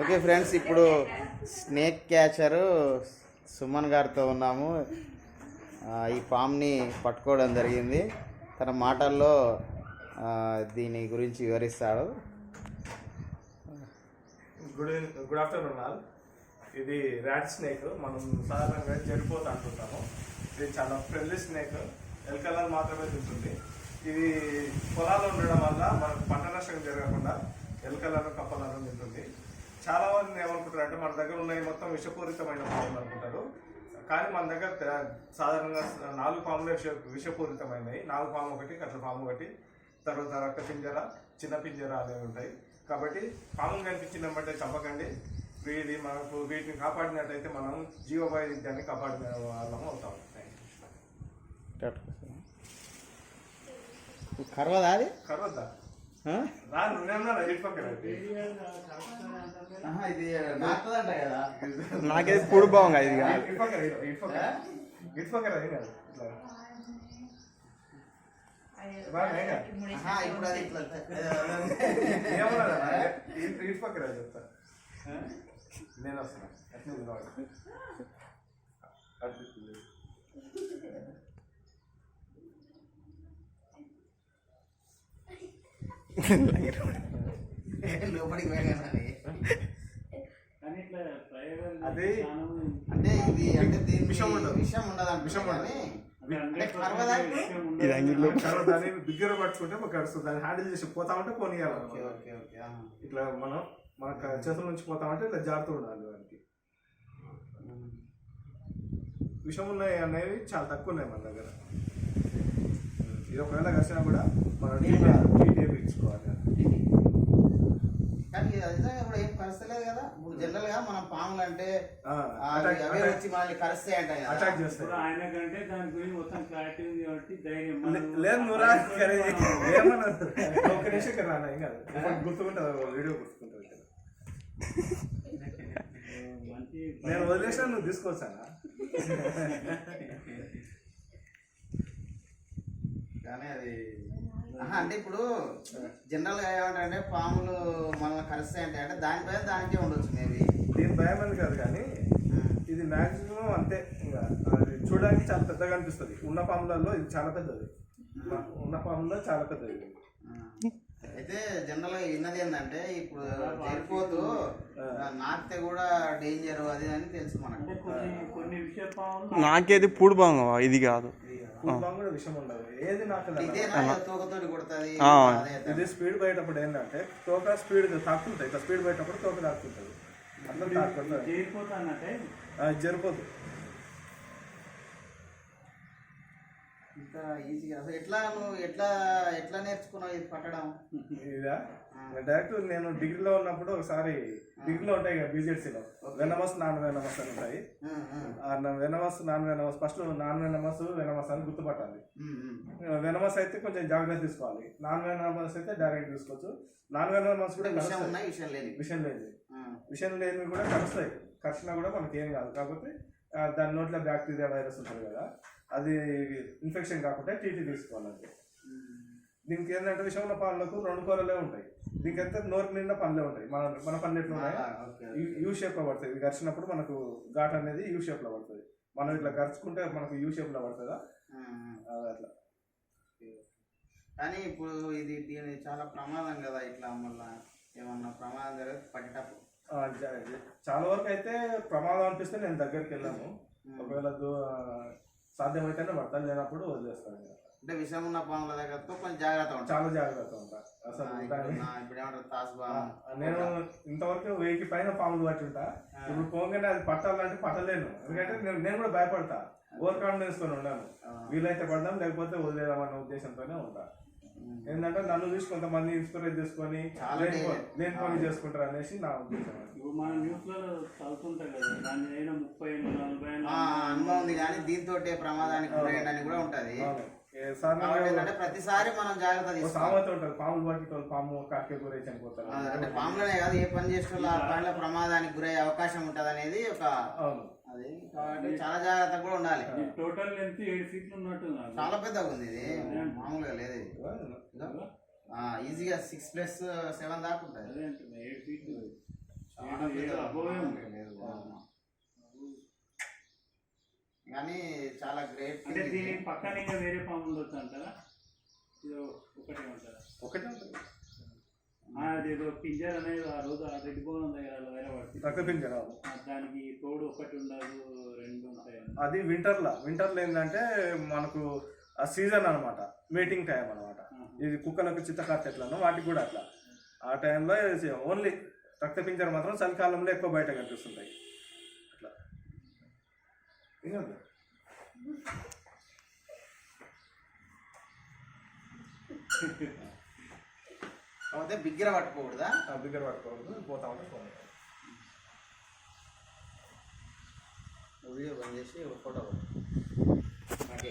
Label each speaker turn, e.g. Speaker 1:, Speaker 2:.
Speaker 1: Okay friends ఇప్పుడు snake catcher Suman గారితో ఉన్నాము. ఈ పామ్ని పట్టుకోవడం జరిగింది. తన మాటల్లో దీని గురించి వివరిస్తాడు.
Speaker 2: Good good afternoon all. ఇది ర్యాట్ స్నేక్. మనం సాధారణంగా జరిపోతూ అంటుంటాము. ఇది చాలా ఫ్రెండ్లీ స్నేక్. ఎల్కలర్ మాత్రమే తింటుంది. ఇది పొలాల్లో ఉండడం వల్ల మనకు పంట నష్టం జరగకుండా ఎలకలను కప్పలను తింటుంది. చాలా మంది ఏమనుకుంటారు అంటే మన దగ్గర ఉన్నాయి మొత్తం విషపూరితమైన పాములు అనుకుంటారు. కానీ మన దగ్గర సాధారణంగా నాలుగు పాములే విష విషపూరితమైనవి. నాలుగు పాము ఒకటి కట్ల పాము ఒకటి తర్వాత రక్త పింజర చిన్న పింజర అనేవి ఉంటాయి. కాబట్టి పాములు కనిపించిన బట్టే చంపకండి. వీటి మనకు వీటిని కాపాడినట్టయితే మనం జీవవైవిధ్యాన్ని కాపాడిన వాళ్ళము అవుతాం.
Speaker 1: కరవదా అది?
Speaker 2: కరవద్దా
Speaker 3: నాకేది పొడి బాగుంది ఇది కాదు.
Speaker 2: ఇటు పక్కన ఇటు- ఇటు పక్కన ఇటు పక్కన ఏం కాదు ఇట్లా బాగా ఏం కాదు.
Speaker 1: ఆహా, ఇప్పుడు అది ఇట్లా
Speaker 2: ఏమన్నా ఇటు ఇటు పక్కన రా చెప్తా నేను వస్తున్నా అట్నే నిలబడు. అటు తిప్పు.
Speaker 1: లోపలికి పోయాను
Speaker 2: అది
Speaker 1: అంటే ఇది అంటే దీనికి
Speaker 2: విషం ఉండదు.
Speaker 3: ఇది
Speaker 2: దాన్ని బిగ్గర పట్టుకుంటే మాకు గడుస్తుంది దాన్ని హ్యాండిల్ చేసి పోతా ఉంటే
Speaker 1: ఓకే
Speaker 2: పోనీయాలి
Speaker 1: ఓకే ఓకే ఆహా.
Speaker 2: ఇట్లా మనం మన చేతుల నుంచి పోతా ఉంటే ఇట్లా జాగ్రత్త ఉండాలి దానికి. విషం ఉన్నాయి అనేవి చాలా తక్కువ ఉన్నాయి మన దగ్గర. ఇది ఒకవేళ కలిసినా కూడా మనం టీటీ ఇచ్చుకోవాలి.
Speaker 1: కానీ ఇది నిజంగా కూడా ఏం కరస్తలేదు కదా. ఇప్పుడు జనరల్గా మనం పాములు అంటే అవే వచ్చి మనల్ని కరుస్తాయి కదా.
Speaker 2: అటాక్ చేస్తాయి.
Speaker 4: ఆయన కంటే దాని గురించి మొత్తం క్లారిటీ ఉంది కాబట్టి ధైర్యం
Speaker 2: లేదు నువ్వు ఏమన్నా ఒక్క నిమిషం రానా ఏం కాదు. గుర్తుకుంటుంది? వీడియో గుర్తుకుంటుంది.
Speaker 4: మంచి
Speaker 2: నేను వదిలేసిన నువ్వు తీసుకోవచ్చానా
Speaker 1: కానీ అది అంటే ఇప్పుడు జనరల్గా ఏమంటారంటే పాములు మనల్ని కరుస్తాయి అంటే అంటే దానిపైన దానికే ఉండొచ్చు మేబీ.
Speaker 2: దీని భయం అని కాదు కానీ ఇది మాక్సిమం అంతే. ఇంకా చూడడానికి చాలా పెద్దగా అనిపిస్తుంది. ఉన్న పాములలో ఇది చాలా పెద్దది. ఉన్న పాములలో చాలా పెద్దది.
Speaker 1: అయితే జనరల్గా విన్నది ఏంటంటే ఇప్పుడు జరిపోతూ నాకితే కూడా డేంజర్ అది అని తెలుసు మనకు.
Speaker 4: అంటే కొన్ని కొన్ని విషయ పాములు
Speaker 3: నాకేది పొడి ఇది కాదు.
Speaker 2: కూడా విషయం ఉండదు ఏది నాకు ఇది స్పీడ్ పోయేటప్పుడు ఏంటంటే తోక స్పీడ్ తాకుతుంటాయి ఇట్లా స్పీడ్ పోయేటప్పుడు తోక అది జరిపోదు
Speaker 1: ఇంత ఈజీగా. అసలు ఎట్లా నువ్వు ఎట్లా ఎట్లా నేర్చుకున్నావు ఇది పట్టడం?
Speaker 2: ఇదా? డైరెక్ట్ నేను డిగ్రీలో ఉన్నప్పుడు ఒకసారి డిగ్రీలో ఉంటాయి కదా బీజెడ్సీలో వెనమస్ నాన్ వెనమస్ అని ఉంటాయి. Venomous non venomous first non venomous venomous అని గుర్తుపట్టాలి. వెనమస్ అయితే కొంచెం జాగ్రత్త తీసుకోవాలి. నాన్ వెనమస్ అయితే డైరెక్ట్ తీసుకోవచ్చు. నాన్ వెనమస్ కూడా
Speaker 1: విషయం లేదు
Speaker 2: విషయం లేదు విషయం లేనివి. కూడా కలుస్తాయి. కరిచినా కూడా మనకి ఏం కాదు. కాకపోతే దాని నోట్లో బ్యాక్టీరియా వైరస్ ఉంటుంది కదా అది ఇన్ఫెక్షన్ కాకుండా టీటీ తీసుకోవాలంటే. దీనికి ఏంటంటే విషం ఉన్న పాలకు రెండు కూరలే ఉంటాయి. దీనికి అయితే నోరు నిండా పనులే ఉంటాయి. మన మన పనులు ఎట్లా ఉన్నాయి. యూ- యూ షేప్లో పడుతుంది ఇది గరిచినప్పుడు మనకు ఘాట్ అనేది యూ షేప్లో పడుతుంది మనం ఇట్లా గరుచుకుంటే మనకు యూ షేప్లో పడుతుందా అట్లా.
Speaker 1: కానీ ఇప్పుడు ఇది దీని చాలా ప్రమాదం కదా ఇట్లా మళ్ళా ఏమన్నా ప్రమాదం జరిగితే పట్టేటప్పుడు
Speaker 2: చాలా వరకు అయితే ప్రమాదం అనిపిస్తే నేను దగ్గరికి వెళ్ళాను ఒకవేళ సాధ్యమైతేనే పడతాను. లేనప్పుడు వదిలేస్తాను.
Speaker 1: అంటే విషం ఉన్న పాముల దగ్గరతో కొంచెం జాగ్రత్త ఉంటాం.
Speaker 2: చాలా జాగ్రత్త ఉంటా. అసలు
Speaker 1: ఇప్పుడు ఏమంటారు తాసుబా
Speaker 2: నేను ఇంతవరకు వెయ్యికి పైన పాములు పట్టి ఉంటా. ఇప్పుడు పోగానే అది పట్టాలంటే పట్టలేను. ఎందుకంటే నేను నేను కూడా భయపడతా. ఓవర్ కాన్ఫిడెన్స్తో ఉన్నాను వీలైతే పడదాం లేకపోతే వదిలేదాం అన్న ఉద్దేశంతోనే ఉంటా. ఏంటంటే నన్ను చూసి కొంతమంది ఇన్స్పైర్ చేసుకొని
Speaker 1: చాలా
Speaker 2: లేని. లేని పని చేసుకుంటారు అనేసి నా ఉద్దేశం అది.
Speaker 4: ఇప్పుడు మన న్యూస్లో చదువుతుంటాయి కదా దాని అయినా ముప్పై ఏళ్ళు నలభై ఏళ్ళు
Speaker 1: ఆ, అనుభవం ఉంది కానీ దీంతో ప్రమాదానికి అని కూడా ఉంటది.
Speaker 2: అవును.
Speaker 1: ఏంటంటే ప్రతిసారి మనం జాగ్రత్త
Speaker 2: సామెత ఉంటుంది పాములు పట్టి పాము కాకే గురై చనిపోతారు.
Speaker 1: అంటే పాములనే కాదు ఏ పని చేసిన ఆ పనిలో ప్రమాదానికి గురయ్యే అవకాశం ఉంటది అనేది ఒక
Speaker 2: అవును.
Speaker 1: అది. కాబట్టి చాలా జాగ్రత్త కూడా ఉండాలి.
Speaker 4: టోటల్ లెంత్ ఏడు ఫీట్లు ఉన్నట్టు.
Speaker 1: చాలా పెద్దగా ఉంది ఇది. మామూలుగా లేదు. ఈజీగా సిక్స్ ప్లస్ సెవెన్ దాకా ఉంటుంది
Speaker 4: ఏడు ఫీట్లు
Speaker 1: చాలా
Speaker 4: ఏడు- ఏడు
Speaker 1: పెద్ద
Speaker 4: అబ్బోవే ఉంది.
Speaker 1: లేదు, బాగుంది. కానీ చాలా గ్రేట్
Speaker 4: అంటే దీని పక్కన ఇంకా వేరే ఫామ్ ఉండొచ్చు అంటారా? ఇది ఒకటే ఉంటారా
Speaker 2: ఒకటే ఉంటుంది
Speaker 4: ఆ, అదేదో పింజర్ అనేది ఆ రోజు ఆ రెడ్ బోన్ దగ్గర అలా వేరే పడుతుంది.
Speaker 2: రక్త పింజరాలు
Speaker 4: ఆ, దానికి తోడు ఒకటి ఉండదు రెండు ఉంటాయి
Speaker 2: అది వింటర్లో. వింటర్లో ఏంటంటే మనకు ఆ సీజన్ అనమాట మీటింగ్ టైం అనమాట ఇది కుక్కలకు చిత్తకార్త ఎట్లనో వాటికి కూడా అట్లా. ఆ టైంలో ఓన్లీ రక్తపింజర మాత్రం చలికాలంలో ఎక్కువ బయట కనిపిస్తుంటాయి. ఇంకేంది?
Speaker 1: కాకపోతే బిగ్గర పట్టుకోకూడదా
Speaker 2: బిగ్గర పట్టుకోవద్దు పోతా ఉంటే పోనీ.
Speaker 1: వీడియో బంద్ చేసి ఒక ఫోటో నాకే